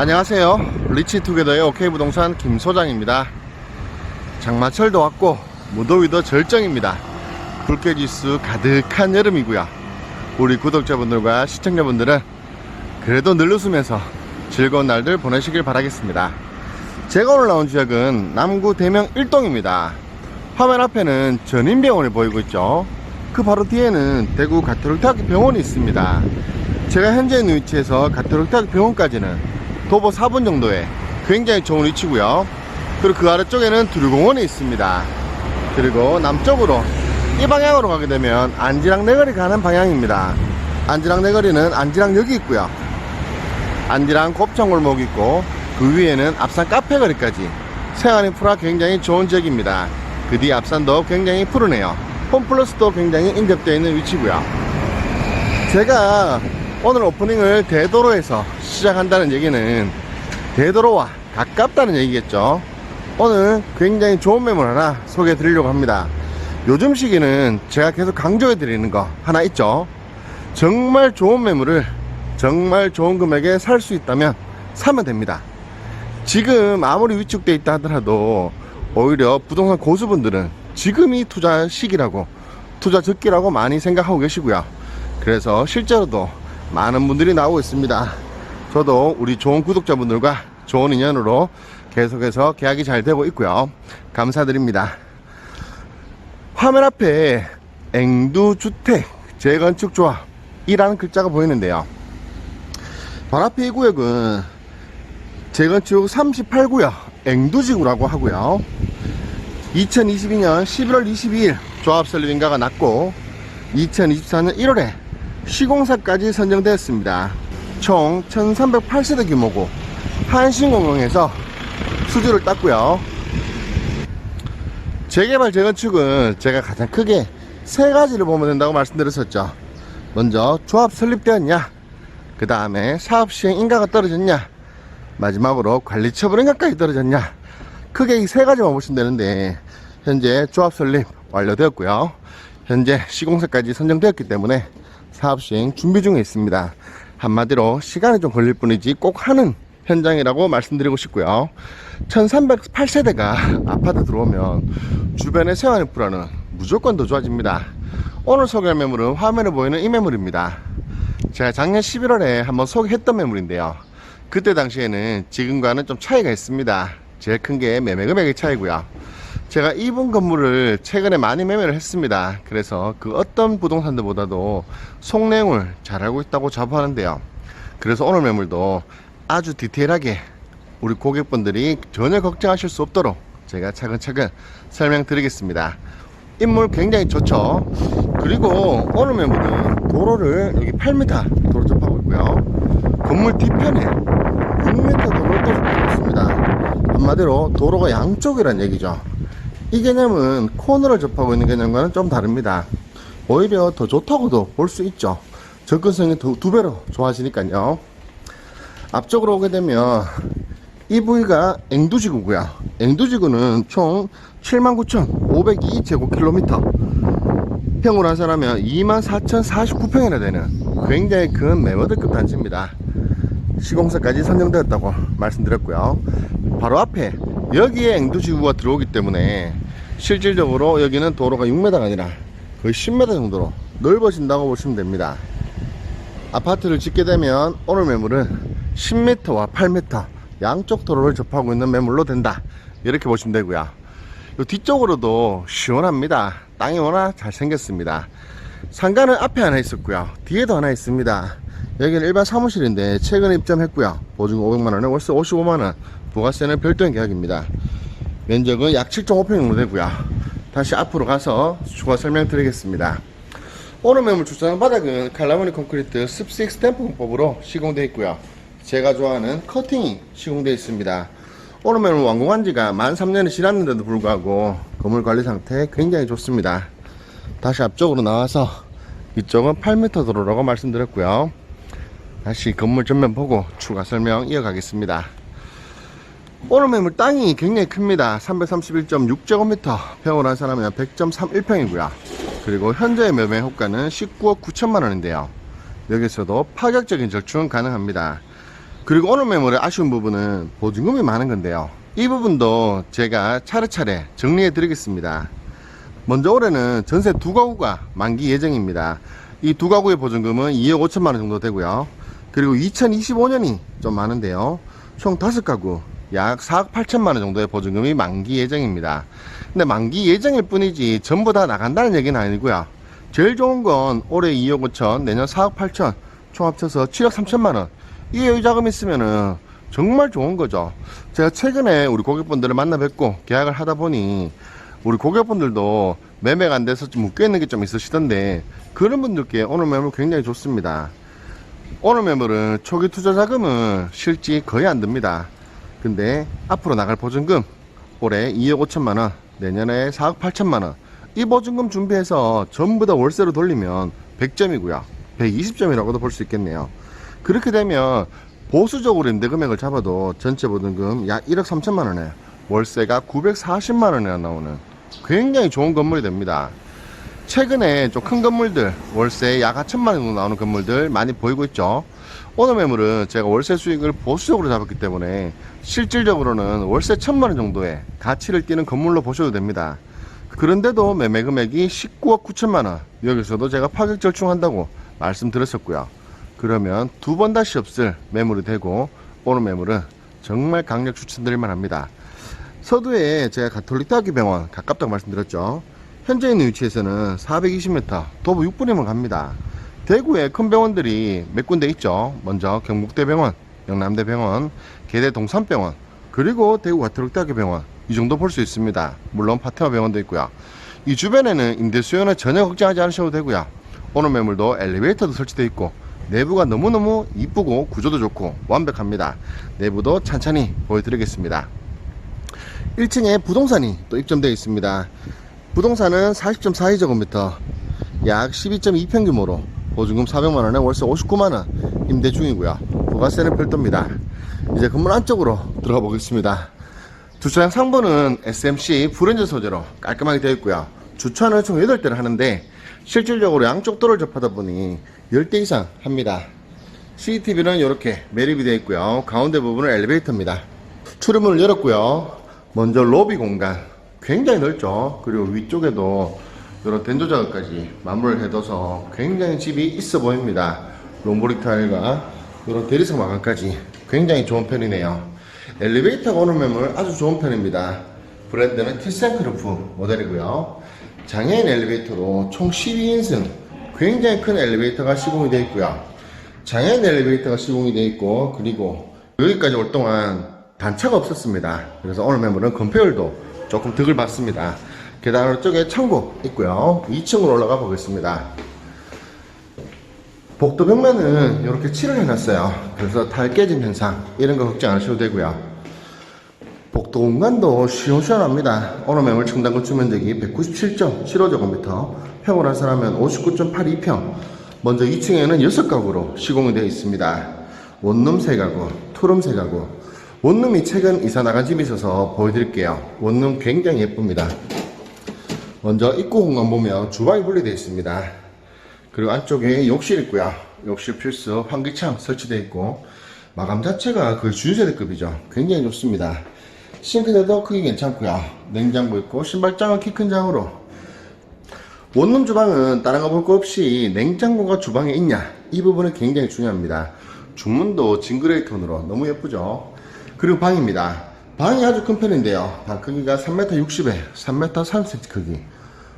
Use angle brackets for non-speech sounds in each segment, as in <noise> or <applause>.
안녕하세요. 리치투게더의 오케이부동산 김소장입니다. 장마철도 왔고 무더위도 절정입니다. 불쾌지수 가득한 여름이고요. 우리 구독자분들과 시청자분들은 그래도 늘 웃으면서 즐거운 날들 보내시길 바라겠습니다. 제가 오늘 나온 지역은 남구 대명 1동입니다. 화면 앞에는 전인병원이 보이고 있죠. 그 바로 뒤에는 대구 가톨릭대학교 병원이 있습니다. 제가 현재 있는 위치에서 가톨릭대학교 병원까지는 도보 4분 정도의 굉장히 좋은 위치고요. 그리고 그 아래쪽에는 두류공원이 있습니다. 그리고 남쪽으로 이 방향으로 가게 되면 안지랑 내거리 가는 방향입니다. 안지랑 내거리는 안지랑역이 있고요. 안지랑 곱창골목이 있고 그 위에는 앞산 카페거리까지 생활 인프라 굉장히 좋은 지역입니다. 그 뒤 앞산도 굉장히 푸르네요. 홈플러스도 굉장히 인접되어 있는 위치고요. 제가 오늘 오프닝을 대도로에서 시작한다는 얘기는 대도로와 가깝다는 얘기겠죠. 오늘 굉장히 좋은 매물 하나 소개해 드리려고 합니다. 요즘 시기는 제가 계속 강조해 드리는 거 하나 있죠. 정말 좋은 매물을 정말 좋은 금액에 살 수 있다면 사면 됩니다. 지금 아무리 위축돼 있다 하더라도 오히려 부동산 고수분들은 지금이 투자 시기라고 투자 적기라고 많이 생각하고 계시고요. 그래서 실제로도 많은 분들이 나오고 있습니다. 저도 우리 좋은 구독자분들과 좋은 인연으로 계속해서 계약이 잘 되고 있고요. 감사드립니다. 화면 앞에 앵두주택 재건축 조합 이라는 글자가 보이는데요. 바로 앞에 이 구역은 재건축 38구역 앵두지구라고 하고요. 2022년 11월 22일 조합 설립 인가가 났고 2024년 1월에 시공사까지 선정되었습니다. 총 1308세대 규모고 한신공영에서 수주를 땄고요. 재개발 재건축은 제가 가장 크게 세 가지를 보면 된다고 말씀드렸었죠. 먼저 조합 설립되었냐, 그 다음에 사업 시행 인가가 떨어졌냐, 마지막으로 관리 처분 인가까지 떨어졌냐. 크게 이 세 가지만 보시면 되는데 현재 조합 설립 완료되었고요. 현재 시공사까지 선정되었기 때문에 사업 시행 준비 중에 있습니다. 한마디로 시간이 좀 걸릴 뿐이지 꼭 하는 현장이라고 말씀드리고 싶고요. 1308세대가 아파트 들어오면 주변의 생활 인프라는 무조건 더 좋아집니다. 오늘 소개할 매물은 화면에 보이는 이 매물입니다. 제가 작년 11월에 한번 소개했던 매물인데요. 그때 당시에는 지금과는 좀 차이가 있습니다. 제일 큰 게 매매 금액의 차이고요. 제가 이분 건물을 최근에 많이 매매를 했습니다. 그래서 그 어떤 부동산들보다도 속내용을 잘 알고 있다고 자부하는데요. 그래서 오늘 매물도 아주 디테일하게 우리 고객분들이 전혀 걱정하실 수 없도록 제가 차근차근 설명드리겠습니다. 인물 굉장히 좋죠. 그리고 오늘 매물은 도로를 여기 8m 도로 접하고 있고요. 건물 뒤편에 6m 도로를 또 접하고 있습니다. 한마디로 도로가 양쪽이란 얘기죠. 이 개념은 코너를 접하고 있는 개념과는 좀 다릅니다. 오히려 더 좋다고도 볼 수 있죠. 접근성이 두, 두 배로 좋아지니까요. 앞쪽으로 오게 되면 이 부위가 앵두지구고요. 앵두지구는 총 79,502제곱킬로미터. 평으로 한산하면 24,049평이나 되는 굉장히 큰 메머드급 단지입니다. 시공사까지 선정되었다고 말씀드렸고요. 바로 앞에 여기에 앵두지구가 들어오기 때문에 실질적으로 여기는 도로가 6m가 아니라 거의 10m 정도로 넓어진다고 보시면 됩니다. 아파트를 짓게 되면 오늘 매물은 10m와 8m 양쪽 도로를 접하고 있는 매물로 된다. 이렇게 보시면 되고요. 요 뒤쪽으로도 시원합니다. 땅이 워낙 잘 생겼습니다. 상가는 앞에 하나 있었고요. 뒤에도 하나 있습니다. 여기는 일반 사무실인데 최근에 입점했고요. 보증금 500만원에 월세 55만원, 부가세는 별도의 계약입니다. 면적은 약 7.5평 정도 되고요. 다시 앞으로 가서 추가 설명드리겠습니다. 오늘 매물 주차장 바닥은 칼라모니 콘크리트 습식 스탬프 공법으로 시공되어 있고요. 제가 좋아하는 커팅이 시공되어 있습니다. 오늘 매물 완공한 지가 만 3년이 지났는데도 불구하고 건물 관리 상태 굉장히 좋습니다. 다시 앞쪽으로 나와서 이쪽은 8m 도로라고 말씀드렸고요. 다시 건물 전면 보고 추가 설명 이어가겠습니다. 오늘 매물 땅이 굉장히 큽니다. 331.6제곱미터, 평으로 한산하면 100.31평이고요. 그리고 현재의 매매 호가는 19억 9천만 원인데요. 여기서도 파격적인 절충은 가능합니다. 그리고 오늘 매물의 아쉬운 부분은 보증금이 많은 건데요. 이 부분도 제가 차례차례 정리해 드리겠습니다. 먼저 올해는 전세 두 가구가 만기 예정입니다. 이 두 가구의 보증금은 2억 5천만 원 정도 되고요. 그리고 2025년이 좀 많은데요. 총 다섯 가구 약 4억 8천만 원 정도의 보증금이 만기 예정입니다. 근데 만기 예정일 뿐이지 전부 다 나간다는 얘기는 아니고요. 제일 좋은 건 올해 2억 5천, 내년 4억 8천, 총 합쳐서 7억 3천만 원. 이 여유 자금 있으면은 정말 좋은 거죠. 제가 최근에 우리 고객분들을 만나 뵙고 계약을 하다 보니 우리 고객분들도 매매가 안 돼서 좀 묶여 있는 게 좀 있으시던데 그런 분들께 오늘 매물 굉장히 좋습니다. 오늘 매물은 초기 투자 자금은 실지 거의 안 듭니다. 근데 앞으로 나갈 보증금 올해 2억 5천만 원, 내년에 4억 8천만 원. 이 보증금 준비해서 전부 다 월세로 돌리면 100점이고요. 120점이라고도 볼 수 있겠네요. 그렇게 되면 보수적으로 임대 금액을 잡아도 전체 보증금 약 1억 3천만 원에 월세가 940만 원이나 나오는 굉장히 좋은 건물이 됩니다. 최근에 좀 큰 건물들 월세 약 4천만 원 정도 나오는 건물들 많이 보이고 있죠. 오늘 매물은 제가 월세 수익을 보수적으로 잡았기 때문에 실질적으로는 월세 천만 원 정도의 가치를 띠는 건물로 보셔도 됩니다. 그런데도 매매 금액이 19억 9천만 원 여기서도 제가 파격 절충한다고 말씀드렸었고요. 그러면 두 번 다시 없을 매물이 되고 오늘 매물은 정말 강력 추천드릴 만 합니다. 서두에 제가 가톨릭 대학교 병원 가깝다고 말씀드렸죠. 현재 있는 위치에서는 420m 도보 6분이면 갑니다. 대구에 큰 병원들이 몇 군데 있죠. 먼저 경북대병원, 영남대병원, 계대 동산병원, 그리고 대구 가톨릭대학교 병원 이 정도 볼 수 있습니다. 물론 파테마 병원도 있고요. 이 주변에는 임대 수요는 전혀 걱정하지 않으셔도 되고요. 오늘 매물도 엘리베이터도 설치되어 있고 내부가 너무너무 이쁘고 구조도 좋고 완벽합니다. 내부도 찬찬히 보여드리겠습니다. 1층에 부동산이 또 입점되어 있습니다. 부동산은 40.42제곱미터, 약 12.2평 규모로 보증금 400만원에 월세 59만원 임대 중이고요. 부가세는 별도입니다. 이제 건물 안쪽으로 들어가 보겠습니다. 주차장 상부는 SMC 브랜드 소재로 깔끔하게 되어 있고요. 주차는 총 8대를 하는데 실질적으로 양쪽 도로를 접하다 보니 10대 이상 합니다. CCTV는 이렇게 매립이 되어 있고요. 가운데 부분은 엘리베이터입니다. 출입문을 열었고요. 먼저 로비 공간 굉장히 넓죠. 그리고 위쪽에도 이런 된조 작업까지 마무리를 해둬서 굉장히 집이 있어 보입니다. 롬보릭 타일과 이런 대리석 마감까지 굉장히 좋은 편이네요. 엘리베이터가 오는 매물 아주 좋은 편입니다. 브랜드는 티센크루프 모델이고요. 장애인 엘리베이터로 총 12인승 굉장히 큰 엘리베이터가 시공이 되어 있고요. 장애인 엘리베이터가 시공이 되어 있고 그리고 여기까지 올 동안 단차가 없었습니다. 그래서 오늘 매물은 건폐율도 조금 득을 받습니다. 계단 쪽에 창고 있고요. 2층으로 올라가 보겠습니다. 복도 벽면은 이렇게 칠을 해놨어요. 그래서 탈 깨짐 현상 이런 거 걱정 안 하셔도 되고요. 복도 공간도 시원시원합니다. 오늘 매물 청담구 주면적이 197.75제곱미터, 평을 한산하면 59.82평. 먼저 2층에는 6가구로 시공이 되어 있습니다. 원룸 3가구, 투룸 3가구. 원룸이 최근 이사 나간 집이 있어서 보여드릴게요. 원룸 굉장히 예쁩니다. 먼저 입구 공간 보면 주방이 분리되어 있습니다. 그리고 안쪽에 욕실 있고요. 욕실 필수 환기창 설치되어 있고 마감 자체가 거의 준세대급이죠. 굉장히 좋습니다. 싱크대도 크기 괜찮고요. 냉장고 있고 신발장은 키 큰 장으로 원룸 주방은 다른 거 볼 거 없이 냉장고가 주방에 있냐 이 부분은 굉장히 중요합니다. 중문도 징그레이 톤으로 너무 예쁘죠. 그리고 방입니다. 방이 아주 큰 편인데요. 방 크기가 3m 60에 3m 30cm 크기.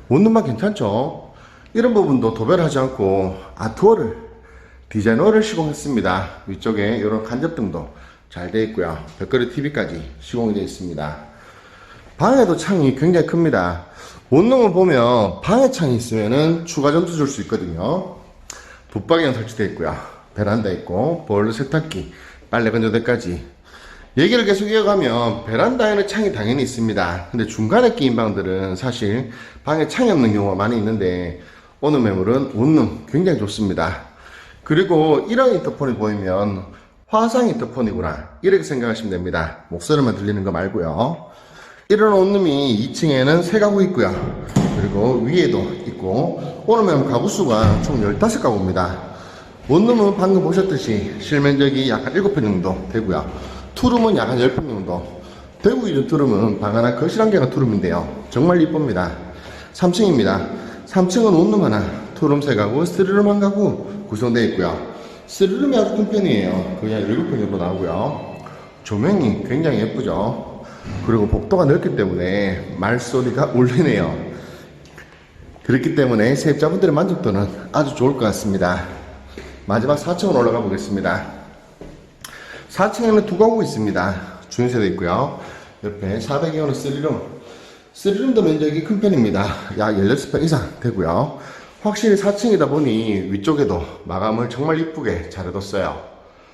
원룸만 괜찮죠? 이런 부분도 도배를 하지 않고 아트월을 디자이너를 시공했습니다. 위쪽에 이런 간접등도 잘 되어 있고요. 벽걸이 TV까지 시공이 되어 있습니다. 방에도 창이 굉장히 큽니다. 원룸을 보면 방에 창이 있으면은 추가 점수 줄 수 있거든요. 붙박이가 설치되어 있고요. 베란다 있고 보일러 세탁기, 빨래 건조대까지. 얘기를 계속 이어가면 베란다에는 창이 당연히 있습니다. 근데 중간에 끼인 방들은 사실 방에 창이 없는 경우가 많이 있는데 오늘 매물은 원룸 굉장히 좋습니다. 그리고 이런 인터폰이 보이면 화상 인터폰이구나 이렇게 생각하시면 됩니다. 목소리만 들리는 거 말고요. 이런 원룸이 2층에는 세 가구 있고요. 그리고 위에도 있고 오늘 매물 가구 수가 총 15가구입니다. 원룸은 방금 보셨듯이 실면적이 약간 7평 정도 되고요. 투룸은 약간 10평 정도. 대구 이전 투룸은 방 하나 거실 한 개가 투룸인데요. 정말 이쁩니다. 3층입니다. 3층은 원룸 하나, 투룸 3가구, 스리룸 한 가구 구성되어 있고요. 스리룸이 아주 큰 편이에요. 거의 한 7평 정도 나오고요. 조명이 굉장히 예쁘죠. 그리고 복도가 넓기 때문에 말소리가 울리네요. 그렇기 때문에 세입자분들의 만족도는 아주 좋을 것 같습니다. 마지막 4층으로 올라가 보겠습니다. 4층에는 두 가구 있습니다. 주인세도 있고요. 옆에 400여원 쓰리룸. 쓰리룸도 면적이 큰 편입니다. 약 16평 이상 되고요. 확실히 4층이다 보니 위쪽에도 마감을 정말 이쁘게 잘 해뒀어요.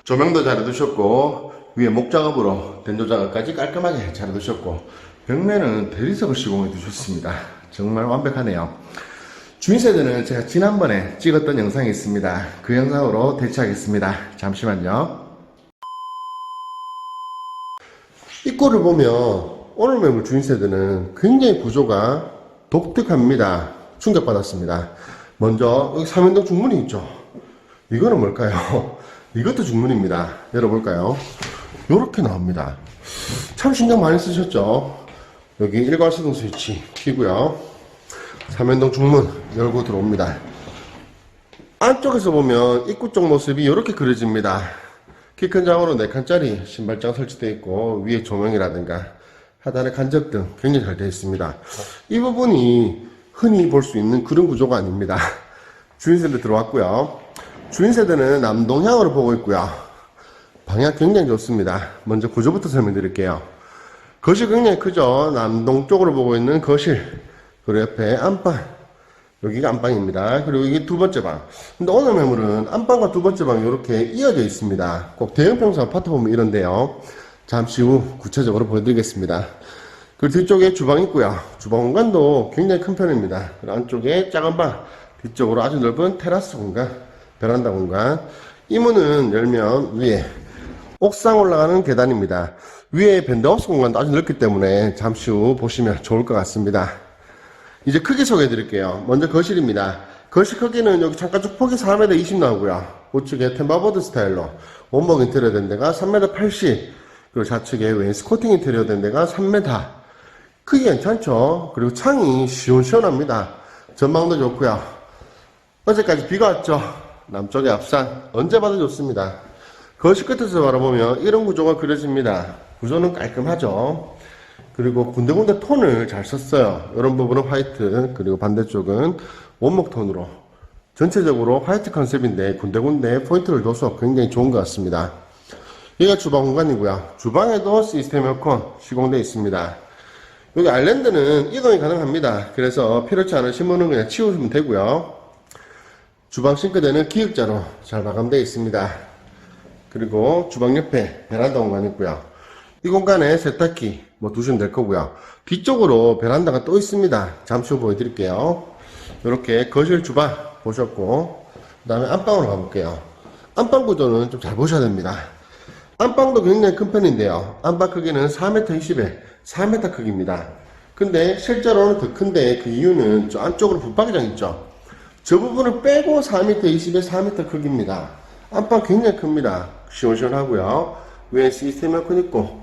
조명도 잘 해두셨고 위에 목작업으로 된 조작업까지 깔끔하게 잘 해두셨고 벽면은 대리석을 시공해 두셨습니다. 정말 완벽하네요. 주인세대는 제가 지난번에 찍었던 영상이 있습니다. 그 영상으로 대체하겠습니다. 잠시만요. 입구를 보면 오늘 매물 주인세대는 굉장히 구조가 독특합니다. 충격받았습니다. 먼저 여기 삼연동 중문이 있죠. 이거는 뭘까요? <laughs> 이것도 중문입니다. 열어볼까요? 이렇게 나옵니다. 참 신경 많이 쓰셨죠? 여기 일괄수동 스위치 키고요. 삼연동 중문 열고 들어옵니다. 안쪽에서 보면 입구 쪽 모습이 이렇게 그려집니다. 키 큰 장으로 4칸짜리 신발장 설치되어 있고 위에 조명이라든가 하단에 간접등 굉장히 잘 되어 있습니다. 이 부분이 흔히 볼 수 있는 그런 구조가 아닙니다. <laughs> 주인세대 들어왔고요. 주인세대는 남동향으로 보고 있고요. 방향 굉장히 좋습니다. 먼저 구조부터 설명드릴게요. 거실 굉장히 크죠. 남동 쪽으로 보고 있는 거실. 그리고 옆에 안방. 여기가 안방입니다. 그리고 이게 두 번째 방. 근데 오늘 매물은 안방과 두 번째 방이 이렇게 이어져 있습니다. 꼭 대형 평수 아파트 보면 이런데요. 잠시 후 구체적으로 보여드리겠습니다. 그리고 뒤쪽에 주방 있고요. 주방 공간도 굉장히 큰 편입니다. 그리고 안쪽에 작은 방, 뒤쪽으로 아주 넓은 테라스 공간, 베란다 공간. 이 문은 열면 위에 옥상 올라가는 계단입니다. 위에 밴드하우스 공간도 아주 넓기 때문에 잠시 후 보시면 좋을 것 같습니다. 이제 크기 소개해 드릴게요. 먼저 거실입니다. 거실 크기는 여기 창가 쪽 폭이 4m 20 나오고요. 우측에 템바보드 스타일로 원목 인테리어 된 데가 3m 80 그리고 좌측에 웨인스코팅 인테리어 된 데가 3m 크기 괜찮죠? 그리고 창이 시원시원합니다. 전망도 좋고요. 어제까지 비가 왔죠? 남쪽의 앞산 언제 봐도 좋습니다. 거실 끝에서 바라보면 이런 구조가 그려집니다. 구조는 깔끔하죠? 그리고 군데군데 톤을 잘 썼어요. 이런 부분은 화이트, 그리고 반대쪽은 원목 톤으로. 전체적으로 화이트 컨셉인데 군데군데 포인트를 줘서 굉장히 좋은 것 같습니다. 여기가 주방 공간이고요. 주방에도 시스템 에어컨 시공되어 있습니다. 여기 아일랜드는 이동이 가능합니다. 그래서 필요치 않으신 분은 그냥 치우시면 되고요. 주방 싱크대는 기역자로 잘 마감되어 있습니다. 그리고 주방 옆에 베란다 공간 있고요. 이 공간에 세탁기 뭐 두시면 될 거고요. 뒤쪽으로 베란다가 또 있습니다. 잠시 후 보여드릴게요. 이렇게 거실 주방 보셨고 그 다음에 안방으로 가볼게요. 안방 구조는 좀 잘 보셔야 됩니다. 안방도 굉장히 큰 편인데요. 안방 크기는 4m 20에 4m 크기입니다. 근데 실제로는 더 큰데 그 이유는 저 안쪽으로 붙박이장 있죠. 저 부분을 빼고 4m 20에 4m 크기입니다. 안방 굉장히 큽니다. 시원시원하고요. 위에 시스템 에어컨 있고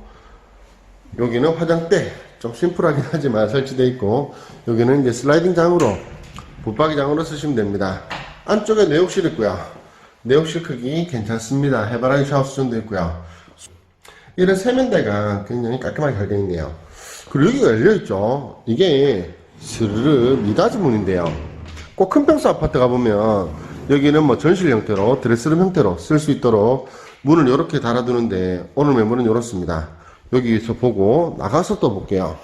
여기는 화장대 좀 심플하긴 하지만 설치되어 있고 여기는 이제 슬라이딩 장으로 붙박이 장으로 쓰시면 됩니다. 안쪽에 내욕실 있고요. 내욕실 크기 괜찮습니다. 해바라기 샤워 수준도 있고요. 이런 세면대가 굉장히 깔끔하게 잘 되어 있네요. 그리고 여기가 열려있죠. 이게 스르르 미닫이 문인데요. 꼭 큰 평수 아파트 가보면 여기는 뭐 전실 형태로 드레스룸 형태로 쓸 수 있도록 문을 이렇게 달아두는데 오늘 매물은 이렇습니다. 여기서 보고 나가서 또 볼게요.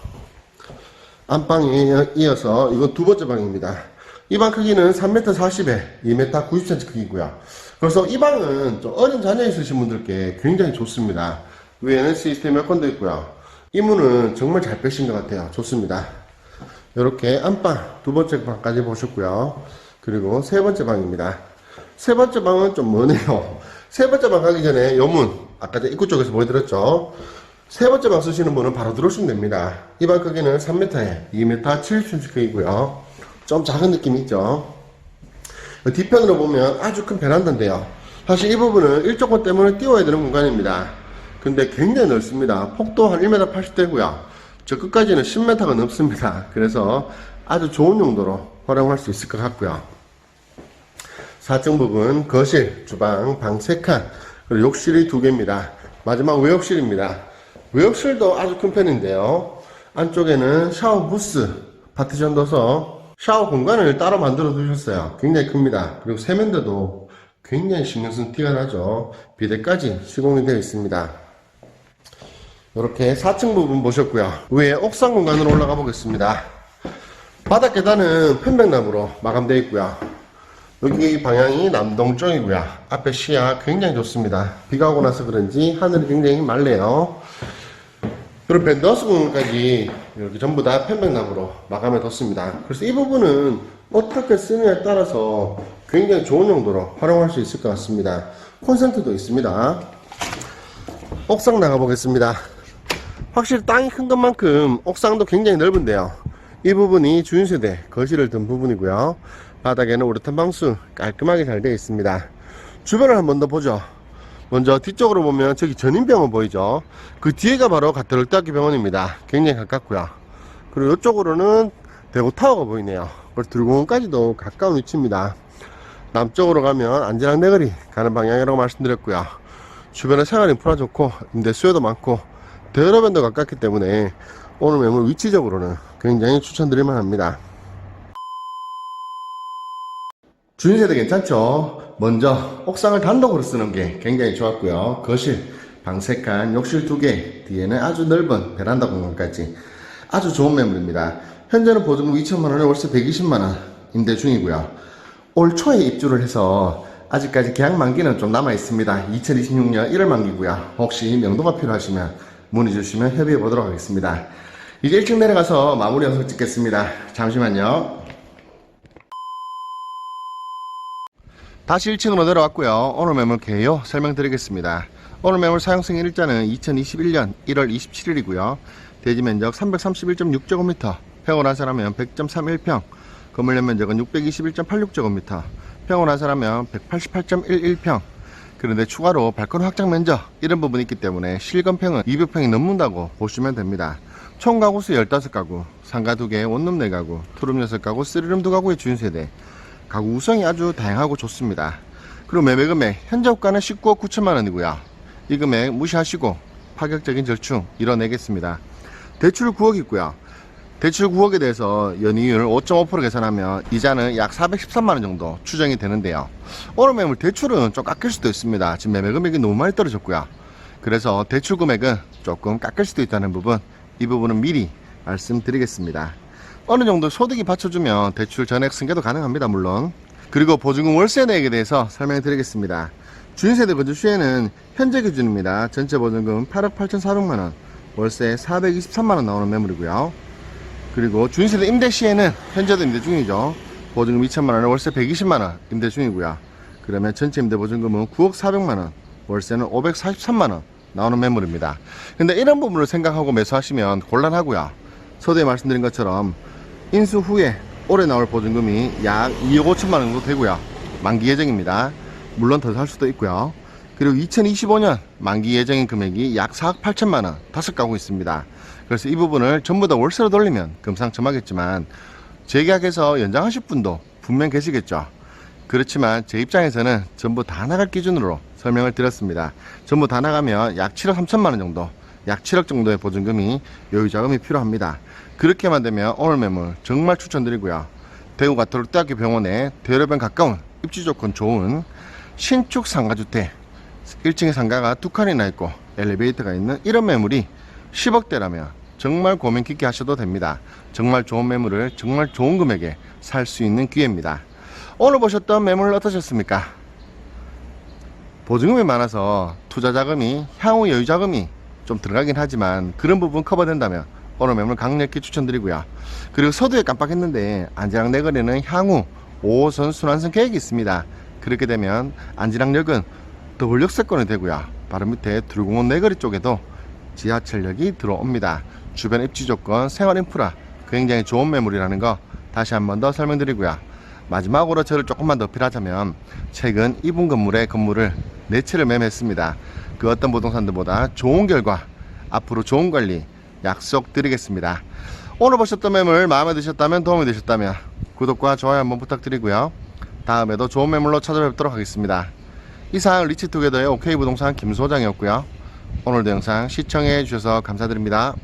안방에 이어서 이건 두 번째 방입니다. 이 방 크기는 3m 40에 2m 90cm 크기고요. 그래서 이 방은 좀 어린 자녀 있으신 분들께 굉장히 좋습니다. 위에는 시스템 에어컨도 있고요. 이 문은 정말 잘 빼신 것 같아요. 좋습니다. 이렇게 안방 두 번째 방까지 보셨고요. 그리고 세 번째 방입니다. 세 번째 방은 좀 머네요. 세 번째 방 가기 전에 요 문, 아까 전 입구 쪽에서 보여드렸죠. 세 번째 방 쓰시는 분은 바로 들어오시면 됩니다. 이 방 크기는 3m에 2m 70cm 크기고요. 좀 작은 느낌이 있죠. 뒤편으로 보면 아주 큰 베란다인데요. 사실 이 부분은 일조권 때문에 띄워야 되는 공간입니다. 근데 굉장히 넓습니다. 폭도 한 1m 80대고요. 저 끝까지는 10m가 넘습니다. 그래서 아주 좋은 용도로 활용할 수 있을 것 같고요. 4층 부분 거실, 주방, 방 3칸, 그리고 욕실이 2개입니다. 마지막 외욕실입니다. 외욕실도 아주 큰 편인데요. 안쪽에는 샤워 부스, 파티션 둬서 샤워 공간을 따로 만들어 두셨어요. 굉장히 큽니다. 그리고 세면대도 굉장히 신경 쓴 티가 나죠. 비대까지 시공이 되어 있습니다. 이렇게 4층 부분 보셨고요. 위에 옥상 공간으로 올라가 보겠습니다. 바닥 계단은 편백나무로 마감되어 있고요. 여기 방향이 남동쪽이고요. 앞에 시야 굉장히 좋습니다. 비가 오고 나서 그런지 하늘이 굉장히 맑네요. 그리고 밴드하우스 부분까지 이렇게 전부 다 편백나무로 마감해 뒀습니다. 그래서 이 부분은 어떻게 쓰느냐에 따라서 굉장히 좋은 용도로 활용할 수 있을 것 같습니다. 콘센트도 있습니다. 옥상 나가보겠습니다. 확실히 땅이 큰 것만큼 옥상도 굉장히 넓은데요. 이 부분이 주인세대 거실을 둔 부분이고요. 바닥에는 우레탄 방수 깔끔하게 잘 되어 있습니다. 주변을 한번 더 보죠. 먼저 뒤쪽으로 보면 저기 전인병원 보이죠? 그 뒤에가 바로 가톨릭대학교 병원입니다. 굉장히 가깝고요. 그리고 이쪽으로는 대구 타워가 보이네요. 그리고 들공원까지도 가까운 위치입니다. 남쪽으로 가면 안전한 내거리 가는 방향이라고 말씀드렸고요. 주변에 생활 인프라 좋고 임대 수요도 많고 대여변도 가깝기 때문에 오늘 매물 위치적으로는 굉장히 추천드릴 만합니다. 주인세대 괜찮죠? 먼저 옥상을 단독으로 쓰는 게 굉장히 좋았고요. 거실, 방 3칸, 욕실 2개, 뒤에는 아주 넓은 베란다 공간까지 아주 좋은 매물입니다. 현재는 보증금 2천만원에 월세 120만원 임대 중이고요. 올 초에 입주를 해서 아직까지 계약 만기는 좀 남아 있습니다. 2026년 1월 만기고요. 혹시 명도가 필요하시면 문의 주시면 협의해 보도록 하겠습니다. 이제 1층 내려가서 마무리 영상 찍겠습니다. 잠시만요. 다시 1층으로 내려왔고요. 오늘 매물 개요 설명드리겠습니다. 오늘 매물 사용승 일자는 2021년 1월 27일이고요. 대지 면적 331.6제곱미터, 평을 하산하면 100.31평, 건물 연면적은 621.86제곱미터, 평을 하산하면 188.11평. 그런데 추가로 발코니 확장 면적 이런 부분이 있기 때문에 실건평은 200평이 넘는다고 보시면 됩니다. 총 가구수 15가구, 상가 2개, 원룸 4가구, 투룸 6가구, 쓰리룸 2가구의 주인세대. 가구 구성이 아주 다양하고 좋습니다. 그리고 매매 금액 현재 호가는 19억 9천만 원이고요. 이 금액 무시하시고 파격적인 절충 이뤄내겠습니다. 대출 9억 있고요. 대출 9억에 대해서 연이율 5.5% 계산하면 이자는 약 413만 원 정도 추정이 되는데요. 오늘 매물 대출은 좀 깎일 수도 있습니다. 지금 매매 금액이 너무 많이 떨어졌고요. 그래서 대출 금액은 조금 깎일 수도 있다는 부분 이 부분은 미리 말씀드리겠습니다. 어느 정도 소득이 받쳐주면 대출 전액 승계도 가능합니다 물론. 그리고 보증금 월세 내역에 대해서 설명해 드리겠습니다. 주인세대 거주 시에는 현재 기준입니다. 전체 보증금 8억 8,400만원 월세 423만원 나오는 매물이고요. 그리고 주인세대 임대 시에는 현재도 임대 중이죠. 보증금 2천만원에 월세 120만원 임대 중이고요. 그러면 전체 임대 보증금은 9억 400만원 월세는 543만원 나오는 매물입니다. 근데 이런 부분을 생각하고 매수하시면 곤란하고요. 서두에 말씀드린 것처럼 인수 후에 올해 나올 보증금이 약 2억 5천만 원 정도 되고요. 만기 예정입니다. 물론 더 살 수도 있고요. 그리고 2025년 만기 예정인 금액이 약 4억 8천만 원 다섯 가구 있습니다. 그래서 이 부분을 전부 다 월세로 돌리면 금상첨화겠지만 재계약해서 연장하실 분도 분명 계시겠죠. 그렇지만 제 입장에서는 전부 다 나갈 기준으로 설명을 드렸습니다. 전부 다 나가면 약 7억 3천만 원 정도, 약 7억 정도의 보증금이 여유 자금이 필요합니다. 그렇게만 되면 오늘 매물 정말 추천드리고요. 대구 가톨릭 대학교 병원에 대로변 가까운 입지 조건 좋은 신축 상가주택 1층에 상가가 두 칸이나 있고 엘리베이터가 있는 이런 매물이 10억대라면 정말 고민 깊게 하셔도 됩니다. 정말 좋은 매물을 정말 좋은 금액에 살 수 있는 기회입니다. 오늘 보셨던 매물 어떠셨습니까? 보증금이 많아서 투자 자금이 향후 여유 자금이 좀 들어가긴 하지만 그런 부분 커버된다면 오늘 매물 강력히 추천드리고요. 그리고 서두에 깜빡했는데 안지랑 내거리는 향후 5호선 순환선 계획이 있습니다. 그렇게 되면 안지랑역은 더블 역세권이 되고요. 바로 밑에 들공원 내거리 쪽에도 지하철역이 들어옵니다. 주변 입지 조건, 생활 인프라 굉장히 좋은 매물이라는 거 다시 한 번 더 설명드리고요. 마지막으로 저를 조금만 더 어필하자면 최근 이분 건물의 건물을 네 채를 매매했습니다. 그 어떤 부동산들보다 좋은 결과 앞으로 좋은 관리 약속드리겠습니다. 오늘 보셨던 매물 마음에 드셨다면 도움이 되셨다면 구독과 좋아요 한번 부탁드리고요. 다음에도 좋은 매물로 찾아뵙도록 하겠습니다. 이상 리치투게더의 OK 부동산 김소장이었고요. 오늘도 영상 시청해 주셔서 감사드립니다.